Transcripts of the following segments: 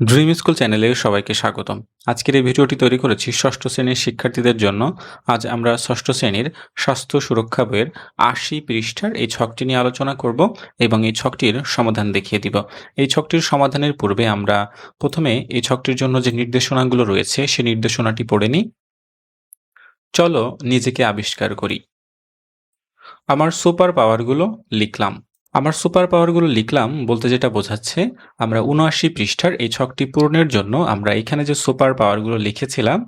Dream school চ্যানেলে সবাইকে স্বাগতম। আজকের এই ভিডিওটি তৈরি করেছি ষষ্ঠ শ্রেণির শিক্ষার্থীদের জন্য। আজ আমরা ষষ্ঠ শ্রেণির স্বাস্থ্য সুরক্ষা বইয়ের আশি পৃষ্ঠার এই ছকটি নিয়ে আলোচনা করব এবং এই ছকটির সমাধান দেখিয়ে দিব। এই ছকটির সমাধানের পূর্বে আমরা প্রথমে এই ছকটির জন্য যে নির্দেশনাগুলো রয়েছে সেই নির্দেশনাটি পড়ে নিই। চলো নিজেকে আবিষ্কার করি। আমার সুপার পাওয়ারগুলো লিখলাম। আমার সুপার পাওয়ারগুলো লিখলাম বলতে যেটা বোঝাচ্ছে, আমরা উনআশি পৃষ্ঠার এই ছকটি পূরণের জন্য আমরা এখানে যে সুপার পাওয়ারগুলো লিখেছিলাম,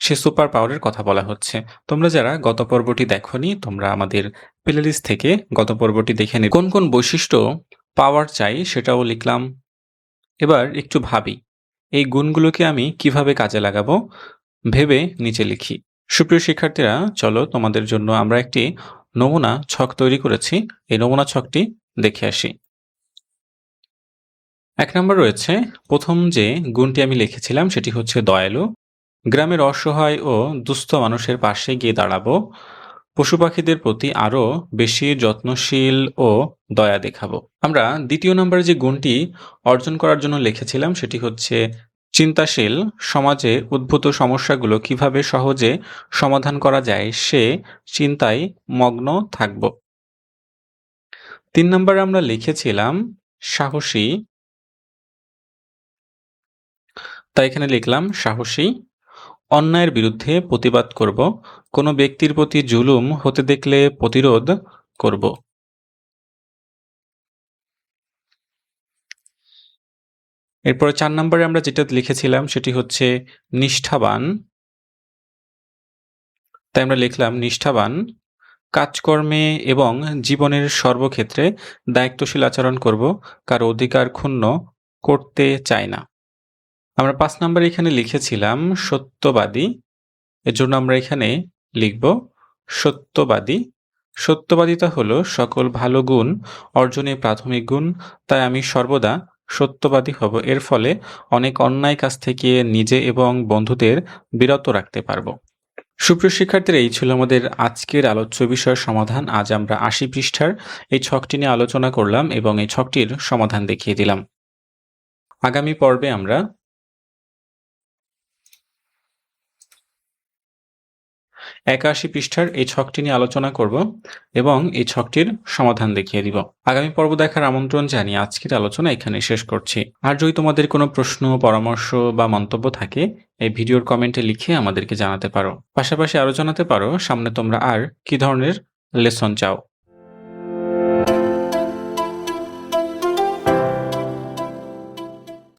সে সুপার পাওয়ারের কথা বলা হচ্ছে। তোমরা যারা গত পর্বটি দেখনি, তোমরা আমাদের প্লেলিস্ট থেকে গত পর্বটি দেখে নে কোন কোন বৈশিষ্ট্য পাওয়ার চাই সেটাও লিখলাম। এবার একটু ভাবি, এই গুণগুলোকে আমি কীভাবে কাজে লাগাবো? ভেবে নিচে লিখি। সুপ্রিয় শিক্ষার্থীরা, চলো তোমাদের জন্য আমরা একটি নমুনা ছক তৈরি করেছি। এই নমুনা ছকটি দেখে আসি। এক নম্বর রয়েছে, প্রথম যে গুণটি আমি লিখেছিলাম সেটি হচ্ছে দয়ালু। গ্রামের অসহায় ও দুস্থ মানুষের পাশে গিয়ে দাঁড়াবো। পশু পাখিদের প্রতি আরও বেশি যত্নশীল ও দয়া দেখাবো। আমরা দ্বিতীয় নম্বরে যে গুণটি অর্জন করার জন্য লিখেছিলাম সেটি হচ্ছে চিন্তাশীল সমাজে উদ্ভূত সমস্যাগুলো কীভাবে সহজে সমাধান করা যায়, সে চিন্তায় মগ্ন থাকব। তিন নম্বরে আমরা লিখেছিলাম সাহসী। তাই এখানে লিখলাম সাহসী। অন্যায়ের বিরুদ্ধে প্রতিবাদ করব। কোনো ব্যক্তির প্রতি জুলুম হতে দেখলে প্রতিরোধ করব। এরপরে চার নম্বরে আমরা যেটা লিখেছিলাম সেটি হচ্ছে নিষ্ঠাবান। তাই আমরা লিখলাম নিষ্ঠাবান, কাজকর্মে এবং জীবনের সর্বক্ষেত্রে দায়িত্বশীল আচরণ করব, কারও অধিকার ক্ষুণ্ণ করতে চাই না। আমরা পাঁচ নম্বরে এখানে লিখেছিলাম সত্যবাদী এর জন্য আমরা এখানে লিখব সত্যবাদী। সত্যবাদিতা হলো সকল ভালো গুণ, অর্জনের প্রাথমিক গুণ, তাই আমি সর্বদা সত্যবাদী হব। এর ফলে অনেক অন্যায় কাছ থেকে নিজে এবং বন্ধুদের বিরত রাখতে পারব। সুপ্রিয় শিক্ষার্থীরা, এই ছিল আমাদের আজকের আলোচ্য বিষয়ের সমাধান। আজ আমরা আশি পৃষ্ঠার এই ছকটি নিয়ে আলোচনা করলাম এবং এই ছকটির সমাধান দেখিয়ে দিলাম। আগামী পর্বে আমরা একাশি পৃষ্ঠার এই ছকটি নিয়ে আলোচনা করব এবং এই ছকটির সমাধান দেখিয়ে দিব। আগামী পর্ব দেখার আমন্ত্রণ জানিয়ে আজকের আলোচনা এখানে শেষ করছি। আর যদি তোমাদের কোনো প্রশ্ন, পরামর্শ বা মন্তব্য থাকে, এই ভিডিওর কমেন্টে লিখে আমাদেরকে জানাতে পারো। পাশাপাশি আরও জানাতে পারো সামনে তোমরা আর কি ধরনের লেসন চাও।